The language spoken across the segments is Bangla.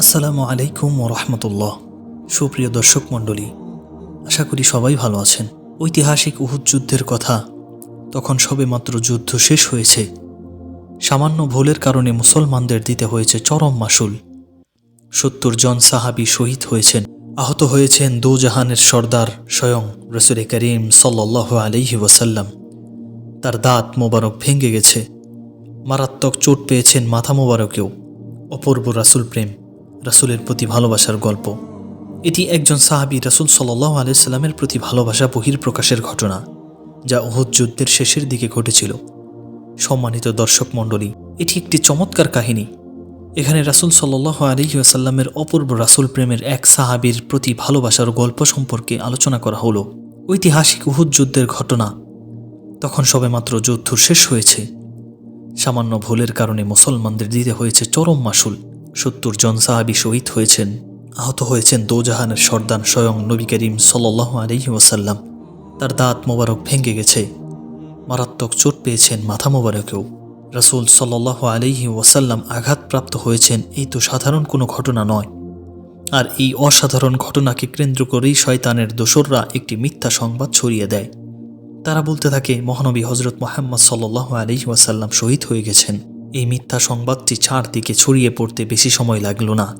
আসসালামু আলাইকুম রহমতুল্লাহ। সুপ্রিয় দর্শক মণ্ডলী, আশা করি সবাই ভালো আছেন। ঐতিহাসিক উহুদ যুদ্ধের কথা তখন সবেমাত্র যুদ্ধ শেষ হয়েছে। সামান্য ভুলের কারণে মুসলমানদের দিতে হয়েছে চরম মাসুল। সত্তর জন সাহাবি শহীদ হয়েছেন। আহত হয়েছেন দোজাহানের সর্দার স্বয়ং রসুল করিম সাল্লাহ আলহি ওয়াসাল্লাম। তার দাঁত মোবারক ভেঙে গেছে। মারাত্মক চোট পেয়েছেন মাথা মোবারকেও। অপূর্ব রাসুল প্রেম। রাসুলের প্রতি ভালোবাসার গল্প। এটি একজন সাহাবি রাসুল সাল্লাহ আলাইস্লামের প্রতি ভালোবাসা বহির্প্রকাশের ঘটনা, যা ওহদ যুদ্ধের শেষের দিকে ঘটেছিল। সম্মানিত দর্শক মণ্ডলী, এটি একটি চমৎকার কাহিনী। এখানে রাসুল সাল্লাহ আলহিউসাল্লামের অপূর্ব রাসুল প্রেমের এক সাহাবির প্রতি ভালোবাসার গল্প সম্পর্কে আলোচনা করা হলো। ঐতিহাসিক উহুদ যুদ্ধের ঘটনা, তখন সবেমাত্র যুদ্ধ শেষ হয়েছে। সামান্য ভুলের কারণে মুসলমানদের দিতে হয়েছে চরম মাসুল। সত্তর জন সাহাবি শহীদ হয়েছেন, আহত হয়েছেন দোজাহানের সর্দান স্বয়ং নবী করিম সাল্লাহ আলহি ওয়াসাল্লাম। তার দাঁত মোবারক ভেঙে গেছে। মারাত্মক চোট পেয়েছেন মাথা মোবারকেও। রাসুল সাল্লাহ আলহি ওয়াসাল্লাম আঘাতপ্রাপ্ত হয়েছেন, এই তো সাধারণ কোনো ঘটনা নয়। আর এই অসাধারণ ঘটনাকে কেন্দ্র করেই শয়তানের দোসররা একটি মিথ্যা সংবাদ ছড়িয়ে দেয়। তারা বলতে থাকে, মহানবী হজরত মোহাম্মদ সাল্লাহ আলী ওয়াসাল্লাম শহীদ হয়ে গেছেন। এই মিথ্যা সংবাদটি চারদিকে ছড়িয়ে পড়তে বেশি সময় লাগল না।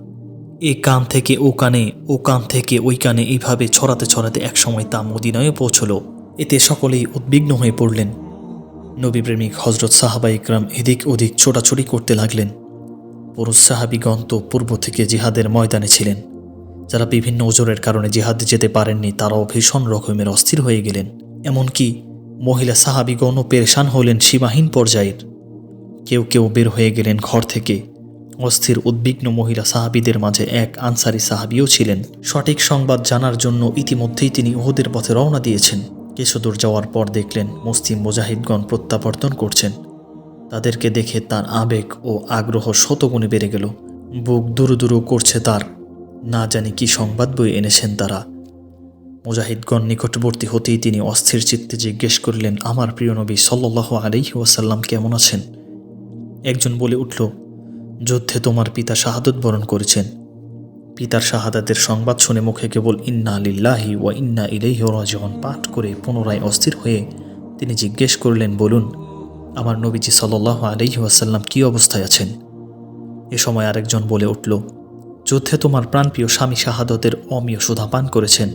এ কান থেকে ও কানে, ও কান থেকে ওই কানে এইভাবে ছড়াতে ছড়াতে একসময় তা মদিনায় পৌঁছল। এতে সকলেই উদ্বিগ্ন হয়ে পড়লেন। নবী প্রেমিক হজরত সাহাবা ইকরাম এদিক ওদিক ছোটাছুটি করতে লাগলেন। পুরুষ সাহাবিগণ তো পূর্ব থেকে জিহাদের ময়দানে ছিলেন। যারা বিভিন্ন ওজোরের কারণে জিহাদে যেতে পারেননি, তারাও ভীষণ রকমের অস্থির হয়ে গেলেন। এমনকি মহিলা সাহাবিগণও পেরেশান হলেন সীমাহীন পর্যায়ের। কেউ কেউ বের হয়ে গেলেন ঘর থেকে। অস্থির, উদ্বিগ্ন মহিলা সাহাবিদের মাঝে এক আনসারি সাহাবিও ছিলেন। সঠিক সংবাদ জানার জন্য ইতিমধ্যেই তিনি ওহদের পথে রওনা দিয়েছেন। কিছু দূর যাওয়ার পর দেখলেন মুসলিম মুজাহিদগণ প্রত্যাবর্তন করছেন। তাদেরকে দেখে তার আবেগ ও আগ্রহ শতগুণে বেড়ে গেল। বুক দুরু দুরু করছে তার। না জানি কি সংবাদ বই এনেছেন তারা। মুজাহিদগণ নিকটবর্তী হতেই তিনি অস্থির চিত্তে জিজ্ঞেস করলেন, আমার প্রিয় নবী সাল্লাহ আলাইহি ওয়াসাল্লাম কেমন আছেন? একজন বলে উঠল, যুদ্ধে তোমার পিতা শাহাদত বরণ করেছেন। পিতার শাহাদাতের সংবাদ শুনে মুখে কেবল ইন্না লিল্লাহি ওয়া ইন্না ইলাইহি রাজিউন পাঠ করে পুনরায় অস্থির হয়ে তিনি জিজ্ঞেস করলেন, বলুন, আমার নবীজি সাল্লাহ আলাইহি ওয়াসাল্লাম কী অবস্থায় আছেন? এ সময় আরেকজন বলে উঠল, যুদ্ধে তোমার প্রাণপ্রিয় স্বামী শাহাদতের অমীয় সুধা পান করেছেন।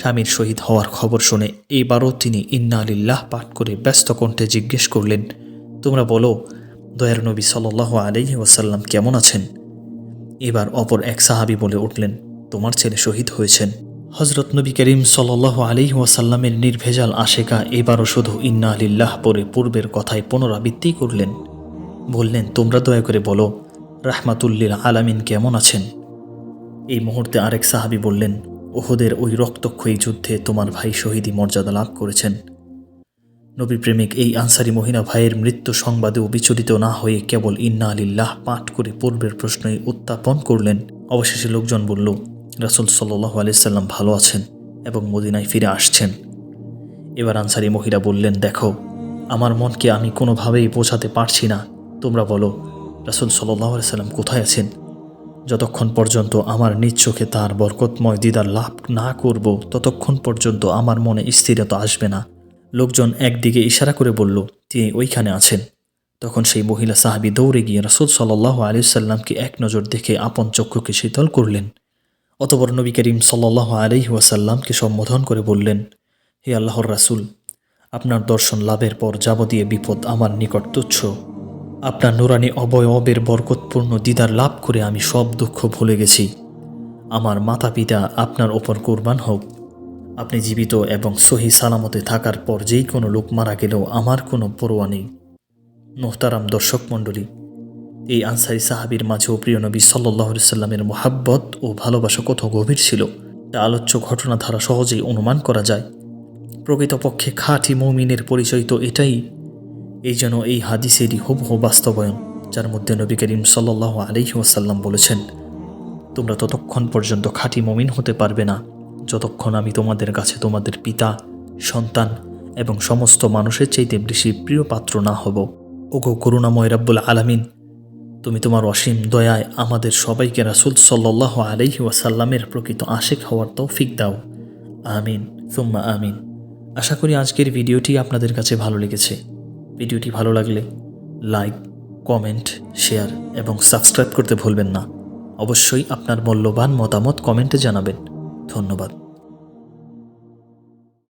স্বামীর শহীদ হওয়ার খবর শুনে এইবারও তিনি ইন্না আলিল্লাহ পাঠ করে ব্যস্ত কণ্ঠে জিজ্ঞেস করলেন, তোমরা বলো দয়ার নবী সাল্লাহ আলহি ওয়াসাল্লাম কেমন আছেন? এবার অপর এক সাহাবি বলে উঠলেন, তোমার ছেলে শহীদ হয়েছেন। হজরত নবী করিম সাল্লাহ আলহি ওয়াসাল্লামের নির্ভেজাল আশেকা এবারও শুধু ইন্না আলিল্লাহ পরে পূর্বের কথায় পুনরাবৃত্তি করলেন। বললেন, তোমরা দয়া করে বলো রাহমাতুল্লিল আলামিন কেমন আছেন? এই মুহূর্তে আরেক সাহাবি বললেন, ওহুদের ওই রক্তক্ষয়ী যুদ্ধে তোমার ভাই শহীদি মর্যাদা লাভ করেছেন। নবী প্রেমিক এই আনসারি মহিনা ভাইয়ের মৃত্যু সংবাদেও বিচলিত না হয়ে কেবল ইন্না আলিল্লাহ পাঠ করে পূর্বের প্রশ্নই উত্থাপন করলেন। অবশেষে লোকজন বলল, রাসুল সাল্লাহ আলিয়াল্লাম ভালো আছেন এবং মদিনায় ফিরে আসছেন। এবার আনসারি মহিলা বললেন, দেখো, আমার মনকে আমি কোনোভাবেই বোঝাতে পারছি না। তোমরা বলো, রাসুল সাল্লাহ সাল্লাম কোথায় আছেন? যতক্ষণ পর্যন্ত আমার নিজ চোখে তার বরকতময় দিদার লাভ না করব, ততক্ষণ পর্যন্ত আমার মনে স্থিরতা আসবে না। লোকজন একদিকে ইশারা করে বলল, তিনি ওইখানে আছেন। তখন সেই মহিলা সাহাবি দৌড়ে গিয়ে রসুল সাল্লাহ আলিয়াল্লামকে এক নজর দেখে আপন চক্ষুকে শীতল করলেন। অতপর নবী করিম সাল্লাহ আলহি ওয়াসাল্লামকে সম্বোধন করে বললেন, হে আল্লাহর রাসুল, আপনার দর্শন লাভের পর যাবতীয় বিপদ আমার নিকট তুচ্ছ। আপনার নুরানি অবয়বের বরকতপূর্ণ দিদার লাভ করে আমি সব দুঃখ ভুলে গেছি। আমার মাতা পিতা আপনার ওপর কোরবান হোক আপনি জীবিত এবং সহি সালামতে থাকার পর যেই কোনো লোক মারা গেলেও আমার কোনো পরোয়া নেই। মোহতারাম দর্শক মণ্ডলী, এই আনসারি সাহাবির মাঝেও প্রিয় নবী সাল্লাহ সাল্লামের মোহাব্বত ও ভালোবাসা কত গভীর ছিল, তা আলোচ্য ঘটনা দ্বারা সহজেই অনুমান করা যায়। প্রকৃতপক্ষে খাঁটি মৌমিনের পরিচয় তো এটাই, এই যেন এই হাদিসেরই হুবহু বাস্তবায়ন, যার মধ্যে নবী করিম সাল্লাহ আলহি ওয়াসাল্লাম বলেছেন, তোমরা ততক্ষণ পর্যন্ত খাঁটি মমিন হতে পারবে না। যতক্ষণ আমি তোমাদের কাছে তোমাদের পিতা, সন্তান এবং সমস্ত মানুষের চাইতে বেশি প্রিয় পাত্র না হব। ওগো করুণাময় রাব্বুল আলামিন, তুমি তোমার অসীম দয়ায় আমাদের সবাইকে রাসুল সাল্লাহ আলহি ওয়াসাল্লামের প্রকৃত আশেক হওয়ার তৌফিক দাও। আমিন, সুম্মা আমিন। আশা করি আজকের ভিডিওটি আপনাদের কাছে ভালো লেগেছে। ভিডিওটি ভালো লাগলে লাইক, কমেন্ট, শেয়ার এবং সাবস্ক্রাইব করতে ভুলবেন না। অবশ্যই আপনার মূল্যবান মতামত কমেন্টে জানাবেন। ধন্যবাদ।